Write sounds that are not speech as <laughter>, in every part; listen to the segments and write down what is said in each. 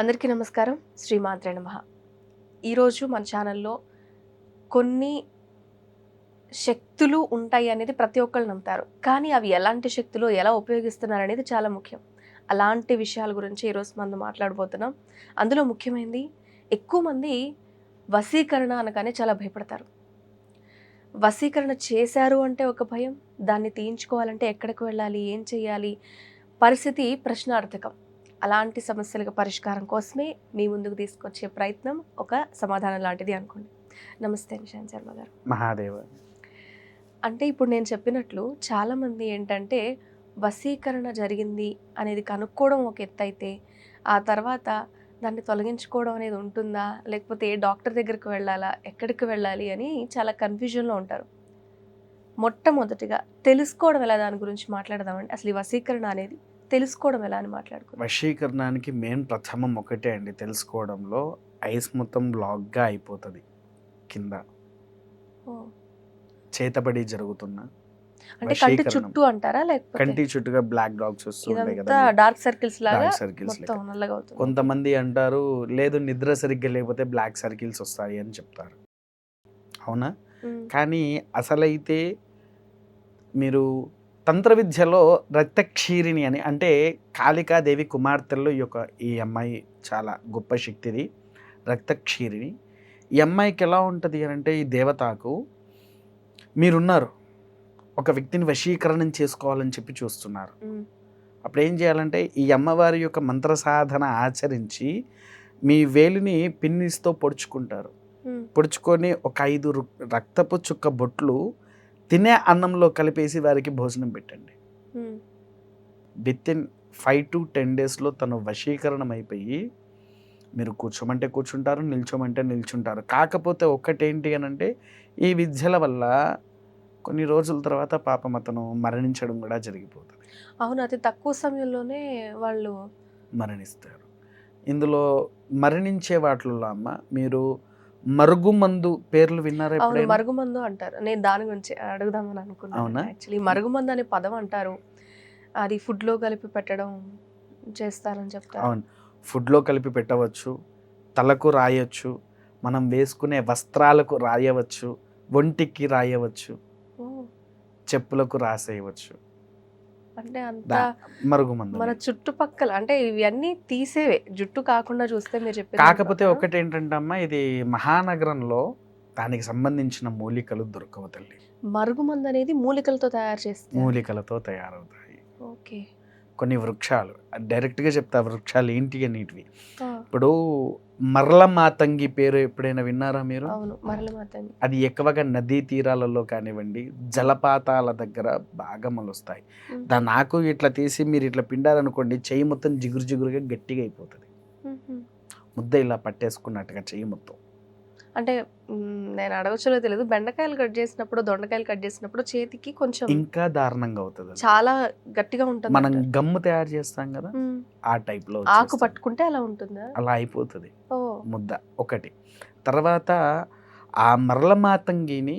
అందరికీ నమస్కారం. శ్రీ మాత్రే నమ. ఈరోజు మన ఛానల్లో కొన్ని శక్తులు ఉంటాయి అనేది ప్రతి ఒక్కళ్ళు నమ్ముతారు. కానీ అవి ఎలాంటి శక్తులు ఎలా ఉపయోగిస్తున్నారు అనేది చాలా ముఖ్యం. అలాంటి విషయాల గురించి ఈరోజు మనం మాట్లాడబోతున్నాం. అందులో ముఖ్యమైనది ఎక్కువ మంది వశీకరణ అనగానే చాలా భయపడతారు. వశీకరణ చేశారు అంటే ఒక భయం దాన్ని తీయించుకోవాలంటే ఎక్కడికి వెళ్ళాలి ఏం చేయాలి? పరిస్థితి ప్రశ్నార్థకం. అలాంటి సమస్యలకు పరిష్కారం కోసమే మీ ముందుకు తీసుకొచ్చే ప్రయత్నం ఒక సమాధానం లాంటిది అనుకోండి. నమస్తే నిశాంత్ శర్మ గారు. మహాదేవ. అంటే ఇప్పుడు నేను చెప్పినట్లు చాలామంది ఏంటంటే వశీకరణ జరిగింది అనేది కనుక్కోవడం ఒక ఎత్తు అయితే ఆ తర్వాత దాన్ని తొలగించుకోవడం అనేది ఉంటుందా? లేకపోతే ఏ డాక్టర్ దగ్గరికి వెళ్ళాలా? ఎక్కడికి వెళ్ళాలి? అని చాలా కన్ఫ్యూజన్లో ఉంటారు. మొట్టమొదటిగా తెలుసుకోవడం ఎలా? దాని గురించి మాట్లాడదామండి. అసలు ఈ వశీకరణ అనేది తెలుసుకోవడం ఎలా అని మాట్లాడుకుందాం. వశీకరణానికి మెయిన్ ప్రథమం ఒకటే అండి తెలుసుకోవడంలో ఐస్ మొత్తం బ్లాక్గా అయిపోతుంది కింద. చేతబడి జరుగుతున్న అంటే కంటి. చుట్టూ అంటారా లేకపోతే? కంటి చుట్టుగా బ్లాక్ డాగ్స్ వస్తుంటాయి కదా డార్క్ సర్కిల్స్ లాగా సర్కిల్స్ కొంతమంది అంటారు లేదు నిద్ర సరిగ్గా లేకపోతే బ్లాక్ సర్కిల్స్ వస్తాయి అని చెప్తారు. అవునా. కానీ అసలైతే మీరు తంత్ర విద్యలో రక్తక్షీరిణి అని అంటే కాళికాదేవి కుమార్తెల్లో ఈ యొక్క ఈ అమ్మాయి చాలా గొప్ప శక్తిది రక్తక్షీరిణి ఈ అమ్మాయికి ఎలా ఉంటుంది అని అంటే ఈ దేవతకు మీరున్నారు ఒక వ్యక్తిని వశీకరణం చేసుకోవాలని చెప్పి చూస్తున్నారు. అప్పుడు ఏం చేయాలంటే ఈ అమ్మవారి యొక్క మంత్ర సాధన ఆచరించి మీ వేలిని పిన్నిస్తో పొడుచుకుంటారు. పొడుచుకొని ఒక ఐదు రు- రక్తపు చుక్క బొట్లు తినే అన్నంలో కలిపేసి వారికి భోజనం పెట్టండి. With in five to ten డేస్లో తను వశీకరణం అయిపోయి మీరు కూర్చోమంటే కూర్చుంటారు నిల్చోమంటే నిల్చుంటారు. కాకపోతే ఒక్కటేంటి అని అంటే ఈ విద్యల వల్ల కొన్ని రోజుల తర్వాత పాపం అతను మరణించడం కూడా జరిగిపోతుంది. అవును అతి తక్కువ సమయంలోనే వాళ్ళు మరణిస్తారు. ఇందులో మరణించే వాటిల్లో అమ్మ మీరు మరుగుమందు పేర్లు విన్నారా అవును మరుగుమందు అంటారు. నేను దాని గురించి అడుగుదామని అనుకున్నాను? యాక్చువల్లీ మరుగుమందు అనే పదం అంటారు. అది food లో కలిపి పెట్టడం చేస్తారని చెప్తారు. అవును. ఫుడ్లో కలిపి పెట్టవచ్చు తలకు రాయొచ్చు మనం వేసుకునే వస్త్రాలకు రాయవచ్చు ఒంటికి రాయవచ్చు చెప్పులకు రాసేయవచ్చు. అంటే అంత మరుగుమందు మన చుట్టుపక్కల అంటే ఇవన్నీ తీసేవే. జుట్టు కాకుండా చూస్తే మీరు చెప్పేది కాకపోతే. ఒకటి ఏంటంటే అమ్మ ఇది మహానగరంలో దానికి సంబంధించిన మూలికలు దొరకవు తల్లి. మరుగుమందు అనేది మూలికలతో తయారు చేస్తారు మూలికలతో తయారవుతాయి. ఓకే. కొన్ని వృక్షాలు డైరెక్ట్గా చెప్తా వృక్షాలు ఏంటి అనేటివి ఇప్పుడు మరల మాతంగి పేరు ఎప్పుడైనా విన్నారా మీరు? అవును మరల మాతంగి అది ఎక్కువగా నదీ తీరాలలో కానివ్వండి జలపాతాల దగ్గర బాగా మొలుస్తాయి. దాని ఆకు ఇట్లా తీసి మీరు ఇట్లా పిండారనుకోండి చెయ్యి మొత్తం జిగురు జిగురుగా గట్టిగా అయిపోతుంది. ముద్ద ఇలా పట్టేసుకున్నట్టుగా చెయ్యి మొత్తం. అంటే నేను అడగచ్చలో తెలియదు బెండకాయలు కట్ చేసినప్పుడు దొండకాయలు కట్ చేసినప్పుడు చేతికి కొంచెం ఇంకా దారుణంగా అవుతుంది అది. చాలా గట్టిగా ఉంటుంది మనం. గమ్ము తయారు చేస్తాం కదా ఆ టైప్లో ఆకు వచ్చేస్తుంది. పట్టుకుంటే అలా ఉంటుందా అలా అయిపోతుంది ఓ ముద్ద ఒకటి తర్వాత ఆ మరల మాతంగిని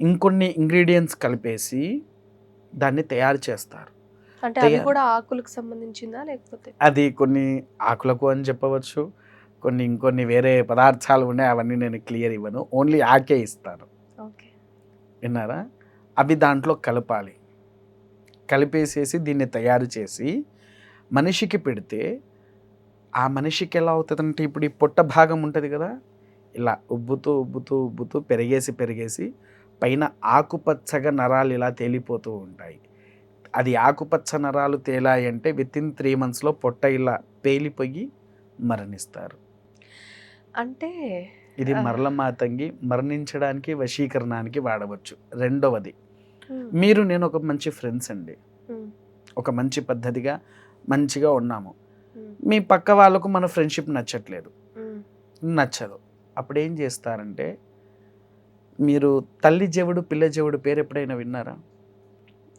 ఇంకొన్ని ఇంగ్రీడియంట్స్ కలిపేసి దాన్ని తయారు చేస్తారు అంటే తయారు. కూడా ఆకులకు సంబంధించిందా లేకపోతే అది కొన్ని ఆకులకు అని చెప్పవచ్చు కొన్ని ఇంకొన్ని వేరే పదార్థాలు ఉన్నాయి అవన్నీ నేను క్లియర్ ఇవ్వను. ఓన్లీ ఆకే ఇస్తాను. విన్నారా? అవి దాంట్లో కలపాలి. కలిపేసేసి దీన్ని తయారు చేసి మనిషికి పెడితే ఆ మనిషికి ఎలా అవుతుందంటే ఇప్పుడు ఈ పొట్ట భాగం ఉంటుంది కదా? ఇలా ఉబ్బుతూ ఉబ్బుతూ ఉబ్బుతూ పెరిగేసి పెరిగేసి పైన ఆకుపచ్చగా నరాలు ఇలా తేలిపోతూ ఉంటాయి. అది ఆకుపచ్చ నరాలు తేలాయి అంటే విత్ ఇన్ త్రీ మంత్స్లో పొట్ట ఇలా పేలిపోయి మరణిస్తారు. అంటే ఇది. మరల మాతంగి మరణించడానికి వశీకరణానికి వాడవచ్చు. రెండవది మీరు నేను ఒక మంచి ఫ్రెండ్స్ అండి. ఒక మంచి పద్ధతిగా మంచిగా ఉన్నాము. మ్, పక్క వాళ్ళకు మన ఫ్రెండ్షిప్ నచ్చట్లేదు. నచ్చదు. అప్పుడు ఏం చేస్తారంటే మీరు తల్లి జవుడు పిల్ల జవుడు పేరు ఎప్పుడైనా విన్నారా?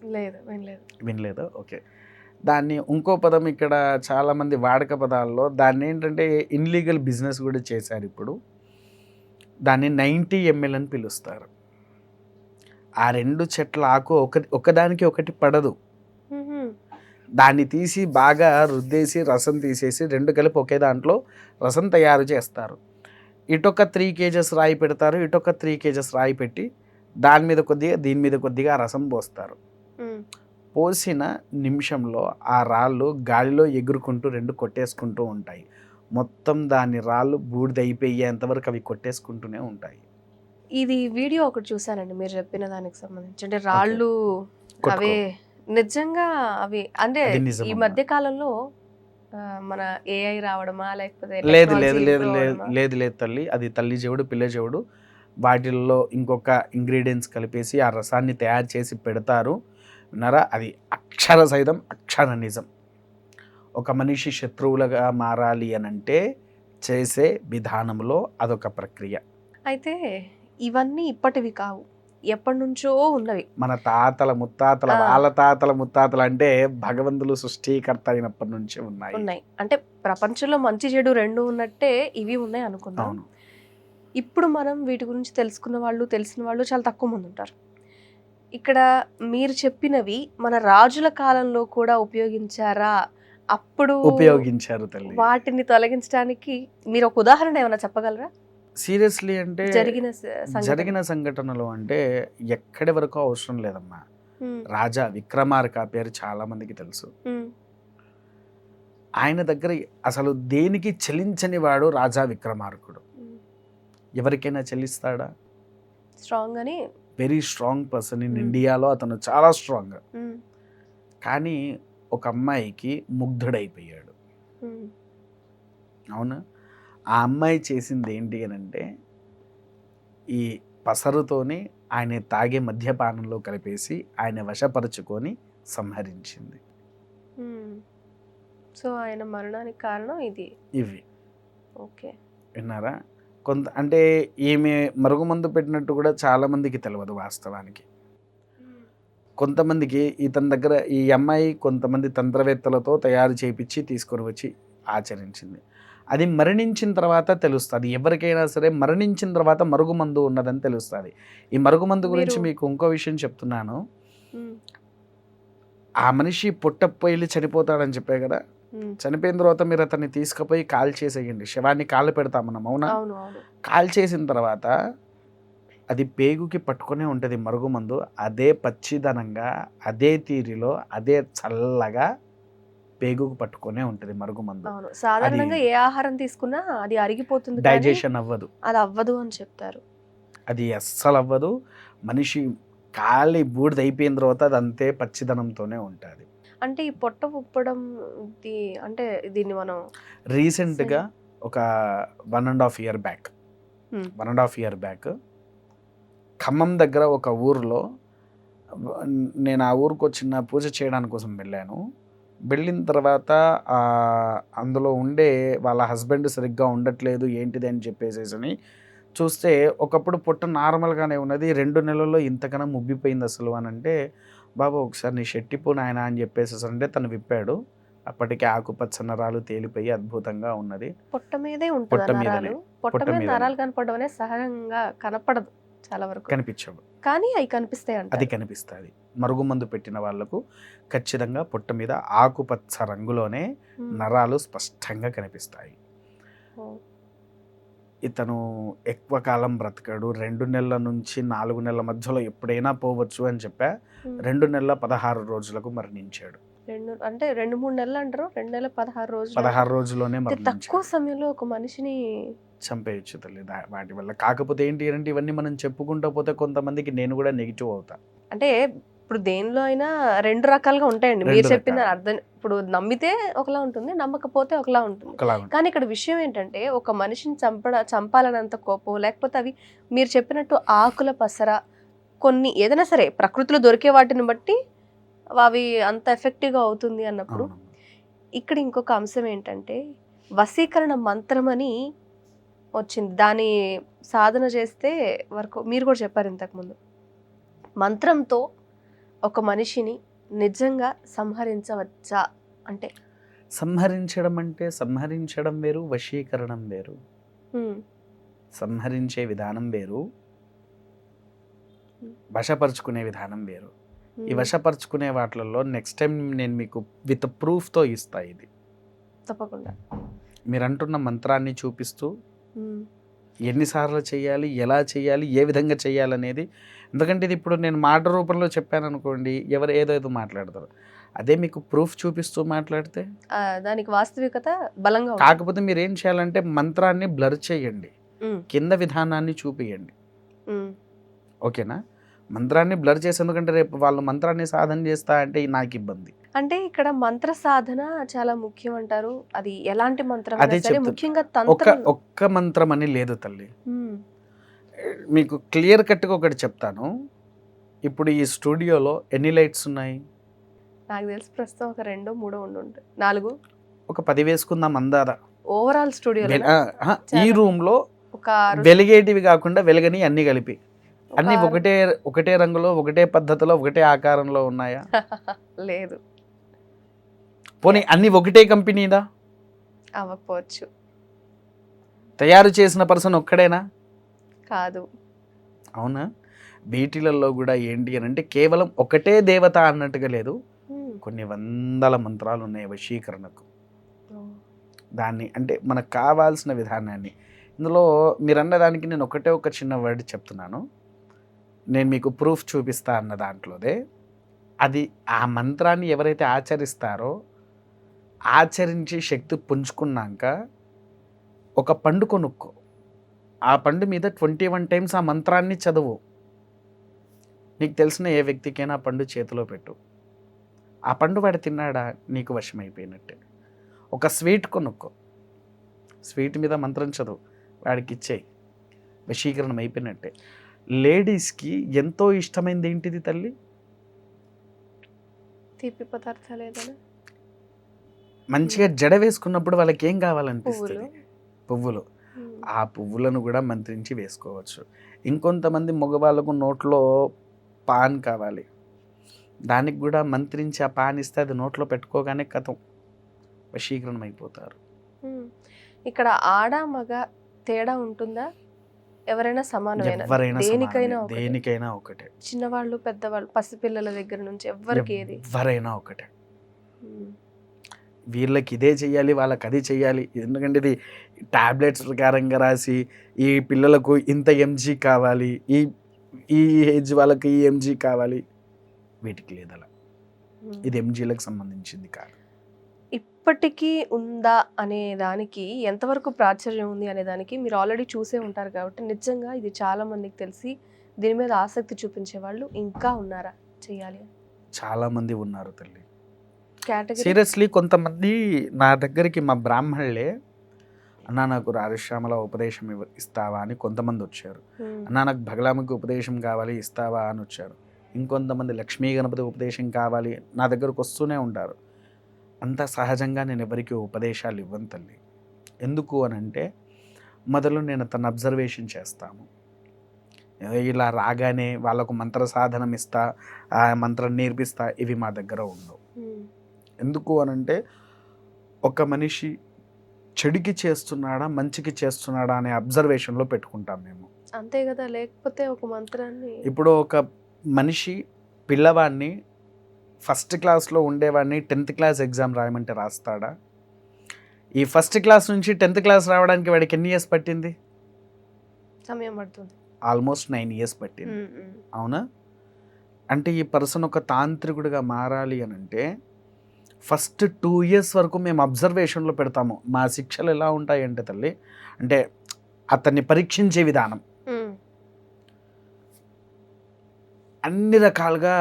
లేదు వినలేదు. వినలేదా? ఓకే. దాన్ని ఇంకో పదం ఇక్కడ చాలామంది వాడక పదాల్లో దాన్ని ఏంటంటే ఇన్లీగల్ బిజినెస్ కూడా చేశారు ఇప్పుడు. దాన్ని నైంటీ ఎంఎల్ అని పిలుస్తారు. ఆ రెండు చెట్ల ఆకు ఒక ఒకదానికి ఒకటి పడదు. దాన్ని తీసి బాగా రుద్దేసి రసం తీసేసి రెండు కలిపి ఒకే దాంట్లో రసం తయారు చేస్తారు. ఇటొక త్రీ కేజెస్ రాయి పెడతారు ఇటొక త్రీ కేజెస్ రాయి పెట్టి దాని మీద కొద్దిగా దీని మీద కొద్దిగా రసం పోస్తారు. పోసిన నిమిషంలో ఆ రాళ్ళు గాలిలో ఎగురుకుంటూ రెండు కొట్టేసుకుంటూ ఉంటాయి. మొత్తం దాని రాళ్ళు బూడిద అయిపోయేంత వరకు అవి కొట్టేసుకుంటూనే ఉంటాయి. ఇది వీడియో ఒకటి చూసానండి మీరు చెప్పిన దానికి సంబంధించి. అంటే రాళ్ళు. అవే నిజంగా అవి అంటే ఈ. మధ్య కాలంలో మన ఏఐ రావడమా లేకపోతే లేదు లేదు లేదు? లేదు లేదు తల్లి. అది తల్లి చెవుడు పిల్ల చెవుడు. వాటిల్లో ఇంకొక ఇంగ్రీడియంట్స్ కలిపేసి ఆ రసాన్ని తయారు చేసి పెడతారు. విన్నారా అది అక్షర సహితం అక్షర నిజం. ఒక మనిషి శత్రువులుగా మారాలి అని అంటే చేసే విధానంలో అదొక ప్రక్రియ. అయితే ఇవన్నీ ఇప్పటివి కావు. ఎప్పటి నుంచో ఉన్నవి. మన తాతల ముత్తాతల. వాళ్ళ తాతల ముత్తాతలు అంటే భగవంతులు సృష్టికర్త అయినప్పటి నుంచి ఉన్నాయి. ఉన్నాయి. అంటే ప్రపంచంలో మంచి చెడు రెండు ఉన్నట్టే ఇవి ఉన్నాయి అనుకుందాం. అవును. ఇప్పుడు మనం వీటి గురించి తెలుసుకున్న వాళ్ళు తెలిసిన వాళ్ళు చాలా తక్కువ మంది ఉంటారు. ఇక్కడ మీరు చెప్పినవి మన రాజుల కాలంలో కూడా ఉపయోగించారా? అప్పుడు ఉపయోగించారు తల్లి. వాటిని తొలగించడానికి మీరు ఒక ఉదాహరణ ఏమైనా చెప్పగలరా? సీరియస్లీ అంటే జరిగిన. జరిగిన సంఘటనలు అంటే ఎక్కడి వరకు అవసరం లేదమ్మా. రాజా విక్రమార్క పేరు చాలా మందికి తెలుసు. ఆయన దగ్గర అసలు దేనికి చెలించని వాడు రాజా విక్రమార్కుడు. ఎవరికైనా చెల్లిస్తాడా? స్ట్రాంగ్ అని వెరీ స్ట్రాంగ్ పర్సన్ ఇన్. ఇండియాలో అతను చాలా స్ట్రాంగ్. కానీ ఒక అమ్మాయికి ముగ్ధుడైపోయాడు. అవునా? ఆ అమ్మాయి చేసింది ఏంటి అని అంటే ఈ పసరుతోని ఆయన తాగే మద్యపానంలో కలిపేసి ఆయన వశపరుచుకొని సంహరించింది. సో ఆయన మరణానికి కారణం ఇది. ఇవి. ఓకే. విన్నారా? కొంత అంటే ఈమె మరుగుమందు పెట్టినట్టు కూడా చాలా మందికి తెలియదు వాస్తవానికి. కొంతమందికి ఇతని దగ్గర ఈ అమ్మాయి కొంతమంది తంత్రవేత్తలతో తయారు చేయించి తీసుకొని వచ్చి ఆచరించింది. అది మరణించిన తర్వాత తెలుస్తుంది. ఎవరికైనా సరే మరణించిన తర్వాత మరుగుమందు ఉన్నదని తెలుస్తుంది. ఈ మరుగుమందు గురించి మీకు ఇంకో విషయం చెప్తున్నాను. ఆ మనిషి పుట్టపోయి చనిపోతాడని చెప్పే కదా. చనిపోయిన తర్వాత మీరు అతన్ని తీసుకుపోయి కాల్ చేసేయండి. శవాన్ని కాలు పెడతాం మనం అవునా కాల్ చేసిన తర్వాత అది పేగుకి పట్టుకునే ఉంటుంది మరుగుమందు అదే పచ్చిదనంగా అదే తీరిలో అదే చల్లగా పేగుకు పట్టుకునే ఉంటుంది మరుగుమందు సాధారణంగా ఏ ఆహారం తీసుకున్నా అది అరిగిపోతుంది డైజెషన్ అవ్వదు. అది అవ్వదు అని చెప్తారు. అది అస్సలు అవ్వదు. మనిషి కాలి బూడిద అయిపోయిన తర్వాత అది అంతే పచ్చిదనంతోనే ఉంటుంది. అంటే ఈ పొట్ట ఉప్పడం ఇది అంటే దీన్ని మనం రీసెంట్గా ఒక one and half year back. One and half year back Khammam దగ్గర ఒక ఊరిలో నేను ఆ ఊరికి వచ్చిన పూజ చేయడానికి కోసం వెళ్ళాను వెళ్ళిన తర్వాత అందులో ఉండే వాళ్ళ హస్బెండ్ సరిగ్గా ఉండట్లేదు ఏంటిది అని చెప్పేసేసి చూస్తే ఒకప్పుడు పుట్ట నార్మల్గానే ఉన్నది రెండు నెలల్లో ఇంతకన్నా ముబ్బిపోయింది అసలు అని అంటే బాబు ఒకసారి నీ షెట్టిపో నాయన అని చెప్పేసి అంటే తను విప్పాడు. అప్పటికే ఆకుపచ్చ నరాలు తేలిపోయి అద్భుతంగా ఉన్నది. పొట్ట మీదే ఉంటుంది పొట్ట మీదనే. మీద. నరాలు కనపడడం అనేది సహజంగా కనపడదు చాలా వరకు. కనిపించవు. కానీ అవి కనిపిస్తాయి అది అంట కనిపిస్తుంది మరుగుమందు పెట్టిన వాళ్ళకు ఖచ్చితంగా పొట్ట మీద ఆకుపచ్చ రంగులోనే నరాలు స్పష్టంగా కనిపిస్తాయి. ఇతను ఎక్కువ కాలం బ్రతకడు. రెండు నెలల నుంచి నాలుగు నెలల మధ్యలో ఎప్పుడైనా పోవచ్చు అని చెప్పా. రెండు నెలల పదహారు రోజులకు మరణించాడు. రెండు అంటే రెండు మూడు నెలలు అంటారు. రెండు నెలల పదహారు రోజులు. పదహారు రోజుల్లోనే తక్కువ సమయంలో ఒక మనిషిని చంపేయచ్చు తల్లి. వాటి వల్ల కాకపోతే ఏంటి అంటే ఇవన్నీ మనం చెప్పుకుంటూ పోతే కొంతమందికి నేను కూడా నెగిటివ్ అవుతా. అంటే ఇప్పుడు దేనిలో అయినా రెండు రకాలుగా ఉంటాయండి. మీరు చెప్పిన. అర్థం ఇప్పుడు నమ్మితే ఒకలా ఉంటుంది నమ్మకపోతే ఒకలా ఉంటుంది. కానీ ఇక్కడ విషయం ఏంటంటే ఒక మనిషిని చంపడ చంపాలనంత కోపం లేకపోతే అవి మీరు చెప్పినట్టు ఆకుల పసర కొన్ని ఏదైనా సరే ప్రకృతిలో దొరికే వాటిని బట్టి అవి అంత ఎఫెక్టివ్గా అవుతుంది అన్నప్పుడు. ఇక్కడ ఇంకొక అంశం ఏంటంటే వశీకరణ మంత్రం అని వచ్చింది. దాని సాధన చేస్తే వరకు మీరు కూడా చెప్పారు ఇంతకుముందు మంత్రంతో ఒక మనిషిని నిజంగా సంహరించవచ్చా? అంటే సంహరించడం అంటే సంహరించడం వేరు వశీకరణం వేరు. సంహరించే విధానం వేరు. వశపరుచుకునే విధానం వేరు. ఈ వశపరుచుకునే వాటిలలో నెక్స్ట్ టైం నేను మీకు విత్ ప్రూఫ్తో ఇస్తా ఇది. తప్పకుండా. మీరు అంటున్న మంత్రాన్ని చూపిస్తూ ఎన్నిసార్లు చేయాలి ఎలా చేయాలి ఏ విధంగా చేయాలనేది ఎందుకంటే ఇది ఇప్పుడు నేను మాట రూపంలో చెప్పాను అనుకోండి ఎవరు ఏదో ఏదో మాట్లాడతారు. అదే మీకు ప్రూఫ్ చూపిస్తూ మాట్లాడితే? దానికి వాస్తవికత బలంగా. కాకపోతే మీరు ఏం చేయాలంటే మంత్రాన్ని బ్లర్ చేయండి. కింద విధానాన్ని చూపియండి. ఓకేనా? మంత్రాన్ని బ్లర్ చేసి ఎందుకంటే రేపు వాళ్ళు మంత్రాన్ని సాధన చేస్తా అంటే నాకు ఇబ్బంది. అంటే ఇక్కడ మంత్ర సాధన చాలా ముఖ్యం అంటారు. అది ఎలాంటి మంత్రం అదే. ముఖ్యంగా ఒక్క ఒక్క మంత్రం అని లేదు తల్లి. మీకు క్లియర్ కట్గా ఒకటి చెప్తాను. ఇప్పుడు ఈ స్టూడియోలో ఎన్ని లైట్స్ ఉన్నాయి? నాకు తెలిసి ప్రస్తుతం ఒక రెండో మూడో ఉండి నాలుగు? ఒక పది వేసుకుందాం అందాదా. ఓవరాల్ ఆ, ఈ. రూమ్లో ఒక వెలిగేటివి కాకుండా వెలగని అన్ని కలిపి. అన్ని ఒకటే ఒకటే రంగులో ఒకటే పద్ధతిలో ఒకటే ఆకారంలో ఉన్నాయా? <laughs> లేదు. పోనీ అన్ని ఒకటే కంపెనీదా? అవ్వకపోవచ్చు. తయారు చేసిన పర్సన్ ఒక్కడేనా? కాదు. అవునా? వీటిలలో కూడా ఏంటి అని అంటే కేవలం ఒకటే దేవత అన్నట్టుగా లేదు. కొన్ని వందల మంత్రాలు ఉన్నాయి వశీకరణకు. దాన్ని అంటే మనకు కావాల్సిన విధానాన్ని. ఇందులో మీరు అన్నదానికి నేను ఒకటే ఒక చిన్న వర్డ్ చెప్తున్నాను. నేను మీకు ప్రూఫ్ చూపిస్తా అన్న దాంట్లోదే అది ఆ మంత్రాన్ని ఎవరైతే ఆచరిస్తారో ఆచరించి శక్తి పుంజుకున్నాక ఒక పండు కొనుక్కో. ఆ పండు మీద ట్వంటీ వన్ టైమ్స్ ఆ మంత్రాన్ని చదువు. నీకు తెలిసిన ఏ వ్యక్తికైనా ఆ పండు చేతిలో పెట్టు. ఆ పండు వాడు తిన్నాడా? నీకు వశమైపోయినట్టే. ఒక స్వీట్ కొనుక్కో. స్వీట్ మీద మంత్రం చదువు. వాడికి ఇచ్చేయి. వశీకరణం అయిపోయినట్టే. లేడీస్కి ఎంతో ఇష్టమైంది ఏంటిది తల్లి? తీపి పదార్థాలు ఏదైనా? మంచిగా జడ వేసుకున్నప్పుడు వాళ్ళకి ఏం కావాలనిపిస్తుంది? పువ్వులు. ఆ పువ్వులను కూడా మంత్రించి వేసుకోవచ్చు. ఇంకొంతమంది మగవాళ్ళకు నోట్లో పాన్ కావాలి. దానికి కూడా మంత్రించి ఆ పాన్ ఇస్తే అది నోట్లో పెట్టుకోగానే కథం వశీకరణం అయిపోతారు. ఇక్కడ ఆడ మగ తేడా ఉంటుందా? ఎవరైనా సమానమేనా? ఎవరైనా దేనికైనా సమానమే. ఒకటే. దేనికైనా ఒకటే. చిన్నవాళ్ళు పెద్దవాళ్ళు పసిపిల్లల దగ్గర నుంచి ఎవరికి ఏది? ఎవరైనా ఒకటే. ఉమ్, వీళ్ళకి ఇదే చెయ్యాలి వాళ్ళకి అది చెయ్యాలి. ఎందుకంటే ఇది టాబ్లెట్స్ ప్రకారంగా రాసి ఈ పిల్లలకు ఇంత ఎంజీ కావాలి ఈ ఈ ఏజ్ వాళ్ళకి ఈ ఎంజీ కావాలి. వీటికి లేదు అలా. ఉమ్. ఇది ఎంజీలకు సంబంధించింది కాదు. ఇప్పటికీ ఉందా అనే దానికి ఎంతవరకు ప్రాచుర్యం ఉంది అనే దానికి మీరు ఆల్రెడీ చూసే ఉంటారు కాబట్టి నిజంగా ఇది చాలా మందికి తెలిసి దీని మీద ఆసక్తి చూపించే వాళ్ళు ఇంకా ఉన్నారా చేయాలి చాలా మంది ఉన్నారు తల్లి. సీరియస్లీ కొంతమంది నా దగ్గరికి మా బ్రాహ్మణులే అన్నా నాకు రాజశ్యామల ఉపదేశం ఇవ్వ- ఇస్తావా? అని కొంతమంది వచ్చారు. అన్నా నాకు భగలామికి ఉపదేశం కావాలి ఇస్తావా? అని వచ్చారు. ఇంకొంతమంది లక్ష్మీ గణపతి ఉపదేశం కావాలి నా దగ్గరకు వస్తూనే ఉంటారు. అంత సహజంగా నేను ఎవరికి ఉపదేశాలు ఇవ్వను తల్లి. ఎందుకు అని అంటే మొదలు నేను తన అబ్జర్వేషన్ చేస్తాము ఇలా రాగానే వాళ్ళకు మంత్ర సాధనం ఇస్తా ఆ మంత్రం నేర్పిస్తా ఇవి మా దగ్గర ఉండవు. ఎందుకు అని అంటే ఒక మనిషి చెడుకి చేస్తున్నాడా మంచికి చేస్తున్నాడా అనే అబ్జర్వేషన్లో పెట్టుకుంటాం మేము. అంతే కదా లేకపోతే ఒక మంత్రాన్ని ఇప్పుడు ఒక మనిషి పిల్లవాడిని ఫస్ట్ క్లాస్లో ఉండేవాడిని టెన్త్ క్లాస్ ఎగ్జామ్ రాయమంటే రాస్తాడా? ఈ ఫస్ట్ క్లాస్ నుంచి టెన్త్ క్లాస్ రావడానికి వాడికి ఎన్ని ఇయర్స్ పట్టింది? సమయం పడుతుంది. ఆల్మోస్ట్ నైన్ ఇయర్స్ పట్టింది. అవునా? అంటే ఈ పర్సన్ ఒక తాంత్రికుడిగా మారాలి అని అంటే ఫస్ట్ టూ ఇయర్స్ వరకు మేము అబ్జర్వేషన్లో పెడతాము మా శిక్షలు ఎలా ఉంటాయి అంటే తల్లి అంటే అతన్ని పరీక్షించే విధానం. అన్ని రకాలుగా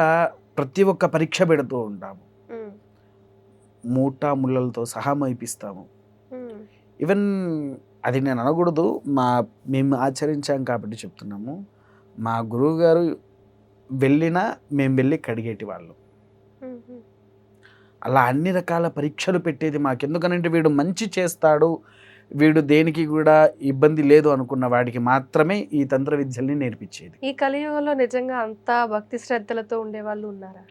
ప్రతి ఒక్క పరీక్ష పెడుతూ ఉంటాము. మూట ముళ్ళలతో సహా మైపిస్తాము. ఈవెన్ అది నేను అనకూడదు. మా మేము ఆచరించాం కాబట్టి చెప్తున్నాము. మా గురువు గారు వెళ్ళినా మేము వెళ్ళి కడిగేటి వాళ్ళు. అలా అన్ని రకాల పరీక్షలు పెట్టేది మాకు ఎందుకనంటే వీడు మంచి చేస్తాడు. వీడు దేనికి కూడా ఇబ్బంది లేదు అనుకున్న వాడికి మాత్రమే ఈ తంత్ర విద్యల్ని నేర్పించేది. ఈ కలియుగంలో నిజంగా అంత భక్తి శ్రద్ధలతో ఉండే వాళ్ళు ఉన్నారా?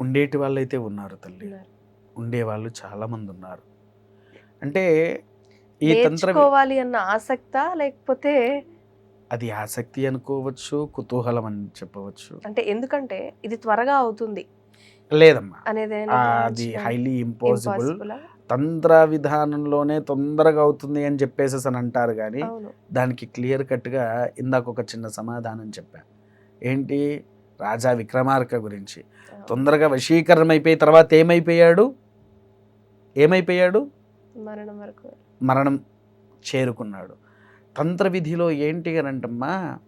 ఉండేటి వాళ్ళైతే ఉన్నారు తల్లి. ఉండేవాళ్ళు చాలా మంది ఉన్నారు. అంటే ఈ నేర్చుకోవాలి అన్న ఆసక్త లేకపోతే అది ఆసక్తి అనుకోవచ్చు కుతూహలం అని చెప్పవచ్చు. అంటే ఎందుకంటే ఇది త్వరగా అవుతుంది. లేదమ్మా. అనేది అది హైలీ ఇంపాసిబుల్ తంత్ర విధానంలోనే తొందరగా అవుతుంది అని చెప్పేసి అని అంటారు కానీ దానికి క్లియర్ కట్గా ఇందాక ఒక చిన్న సమాధానం చెప్పా. ఏంటి? రాజా విక్రమార్క గురించి. తొందరగా వశీకరణం అయిపోయి తర్వాత ఏమైపోయాడు? ఏమైపోయాడు? మరణం వరకు మరణం చేరుకున్నాడు. తంత్ర విధిలో ఏంటి అని అంటమ్మా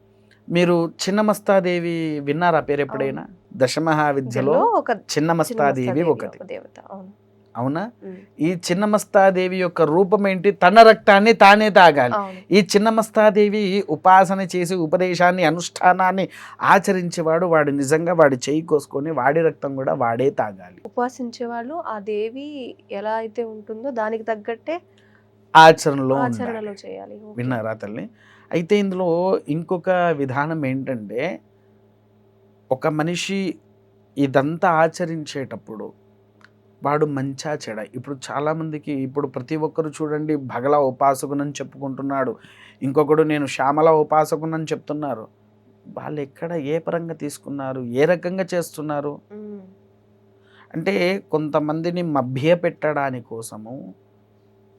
మీరు చిన్నమస్తాదేవి విన్నారా? పేరు ఎప్పుడైనా? దశమహావిద్యలో ఇందులో ఒక చిన్నమస్తాదేవి ఒకటి. ఒక దేవత. అవును. అవునా? ఈ చిన్నమస్తాదేవి యొక్క రూపం ఏంటి తన రక్తాన్ని తానే తాగాలి. ఈ చిన్నమస్తాదేవి ఉపాసన చేసి ఉపదేశాన్ని అనుష్ఠానాన్ని ఆచరించేవాడు వాడు నిజంగా వాడి చేయి కోసుకొని వాడి రక్తం కూడా వాడే తాగాలి. ఉపవాసించే వాళ్ళు ఆ దేవి ఎలా అయితే ఉంటుందో దానికి తగ్గట్టే ఆచరణలో. ఆచరణలో చేయాలి. విన్నారా తల్లి? అయితే ఇందులో ఇంకొక విధానం ఏంటంటే ఒక మనిషి ఇదంతా ఆచరించేటప్పుడు వాడు మంచా చెడ. ఇప్పుడు చాలామందికి ఇప్పుడు ప్రతి ఒక్కరు చూడండి భగల ఉపాసకునని చెప్పుకుంటున్నాడు. ఇంకొకడు నేను శ్యామల ఉపాసకునని చెప్తున్నారు. వాళ్ళు ఎక్కడ ఏ పరంగా తీసుకున్నారు? ఏ రకంగా చేస్తున్నారు? అంటే కొంతమందిని మభ్యపెట్టడాని కోసము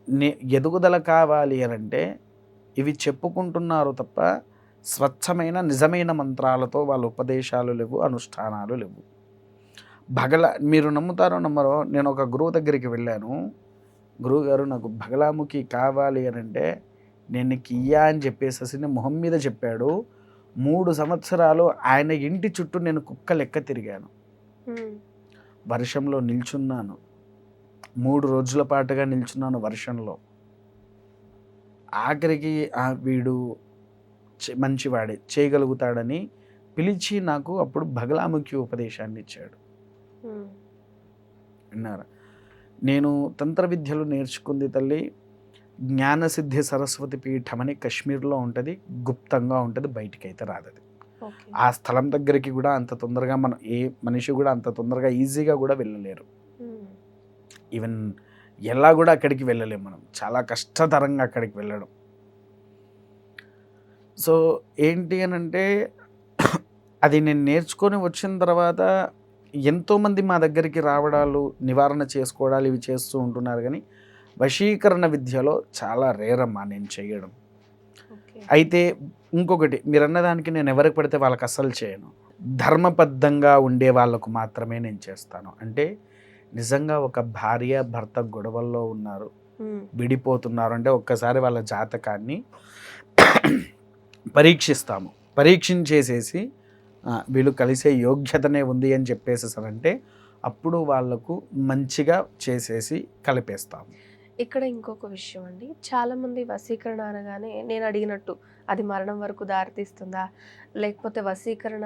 నే- ఎదుగుదల కావాలి అని అంటే ఇవి చెప్పుకుంటున్నారు తప్ప స్వచ్ఛమైన నిజమైన మంత్రాలతో వాళ్ళ ఉపదేశాలు లేవు అనుష్ఠానాలు లేవు. భగల మీరు నమ్ముతారో నమ్మరో నేను ఒక గురువు దగ్గరికి వెళ్ళాను. గురువు గారు నాకు భగలాముఖి కావాలి అని అంటే నేను నీకు ఇయ్యా అని చెప్పేసి మొహం మీద చెప్పాడు. మూడు సంవత్సరాలు ఆయన ఇంటి చుట్టూ నేను కుక్క లెక్క తిరిగాను. వర్షంలో నిల్చున్నాను. మూడు రోజుల పాటుగా నిల్చున్నాను వర్షంలో. ఆఖరికి ఆ వీడు మంచివాడే చేయగలుగుతాడని పిలిచి నాకు అప్పుడు భగలాముఖి ఉపదేశాన్ని ఇచ్చాడు. విన్నారా? నేను తంత్ర విద్యలు నేర్చుకుంది తల్లి జ్ఞానసిద్ధి సరస్వతి పీఠం అని కశ్మీర్లో ఉంటుంది గుప్తంగా ఉంటుంది బయటికి అయితే రాదది. ఆ స్థలం దగ్గరికి కూడా అంత తొందరగా మనం ఏ మనిషి కూడా అంత తొందరగా ఈజీగా కూడా వెళ్ళలేరు. ఈవెన్ ఎలా కూడా అక్కడికి వెళ్ళలేం మనం. చాలా కష్టతరంగా అక్కడికి వెళ్ళడం. సో ఏంటి అని అంటే అది నేను నేర్చుకొని వచ్చిన తర్వాత ఎంతోమంది మా దగ్గరికి రావడాలు నివారణ చేసుకోవడాలు ఇవి చేస్తూ ఉంటున్నారు కానీ వశీకరణ విద్యలో చాలా రేరమ్మా నేను చేయడం. అయితే ఇంకొకటి మీరు అన్నదానికి నేను ఎవరికి పడితే వాళ్ళకి అస్సలు చేయను. ధర్మబద్ధంగా ఉండే వాళ్ళకు మాత్రమే నేను చేస్తాను. అంటే నిజంగా ఒక భార్య భర్త గొడవల్లో ఉన్నారు విడిపోతున్నారు అంటే ఒక్కసారి వాళ్ళ జాతకాన్ని పరీక్షిస్తాము. పరీక్షించేసేసి వీళ్ళు కలిసే యోగ్యతనే ఉంది అని చెప్పేసేసారంటే అప్పుడు వాళ్ళకు మంచిగా చేసేసి కలిపేస్తాం ఇక్కడ ఇంకొక విషయం అండి. చాలామంది వసీకరణ వశీకరణ అనగానే నేను అడిగినట్టు అది మరణం వరకు దారితీస్తుందా? లేకపోతే వశీకరణ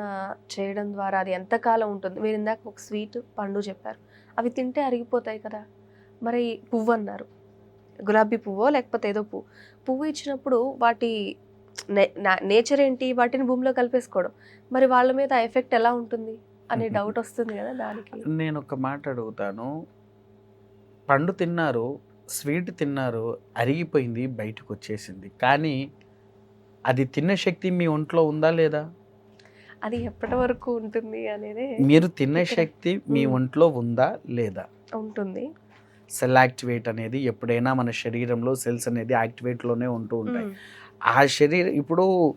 చేయడం ద్వారా అది ఎంతకాలం ఉంటుంది? మీరు ఇందాక ఒక స్వీట్ పండు చెప్పారు. అవి తింటే అరిగిపోతాయి కదా? మరి పువ్వు అన్నారు గులాబీ పువ్వో లేకపోతే ఏదో పువ్వు. పువ్వు ఇచ్చినప్పుడు వాటి నేచర్ ఏంటి? వాటిని భూమిలో కలిపేసుకోవడం. మరి వాళ్ళ మీద ఎఫెక్ట్ ఎలా ఉంటుంది? అనే డౌట్ వస్తుంది కదా దానికి. నేను ఒక మాట అడుగుతాను. పండు తిన్నారు స్వీట్ తిన్నారు అరిగిపోయింది బయటకు వచ్చేసింది కానీ అది తిన్న శక్తి మీ ఒంట్లో ఉందా లేదా? అది ఎప్పటి వరకు ఉంటుంది అనేది మీరు తిన్న శక్తి మీ. ఒంట్లో ఉందా లేదా? ఉంటుంది. సెల్ యాక్టివేట్ అనేది ఎప్పుడైనా మన శరీరంలో సెల్స్ అనేది యాక్టివేట్లోనే ఉంటూ ఉంటాయి. ఆ శరీరం ఇప్పుడు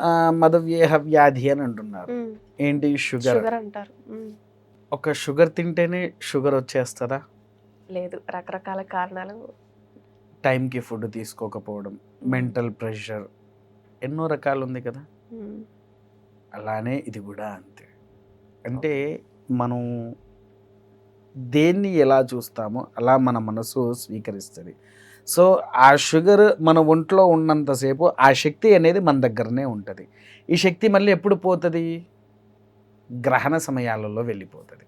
ఆ, మధవ్యేహ వ్యాధి అని అంటున్నారు. ఏంటి షుగర్? అంటారు. ఒక షుగర్ తింటేనే షుగర్ వచ్చేస్తుందా? లేదు రకరకాల కారణాలు. టైంకి ఫుడ్ తీసుకోకపోవడం మెంటల్ ప్రెషర్ ఎన్నో రకాలు ఉంది కదా. అలానే ఇది కూడా అంతే. అంటే మనం దేన్ని ఎలా చూస్తామో అలా మన మనసు స్వీకరిస్తుంది. సో ఆ షుగర్ మన ఒంట్లో ఉన్నంతసేపు ఆ శక్తి అనేది మన దగ్గరనే ఉంటుంది. ఈ శక్తి మళ్ళీ ఎప్పుడు పోతుంది? గ్రహణ సమయాలలో వెళ్ళిపోతుంది.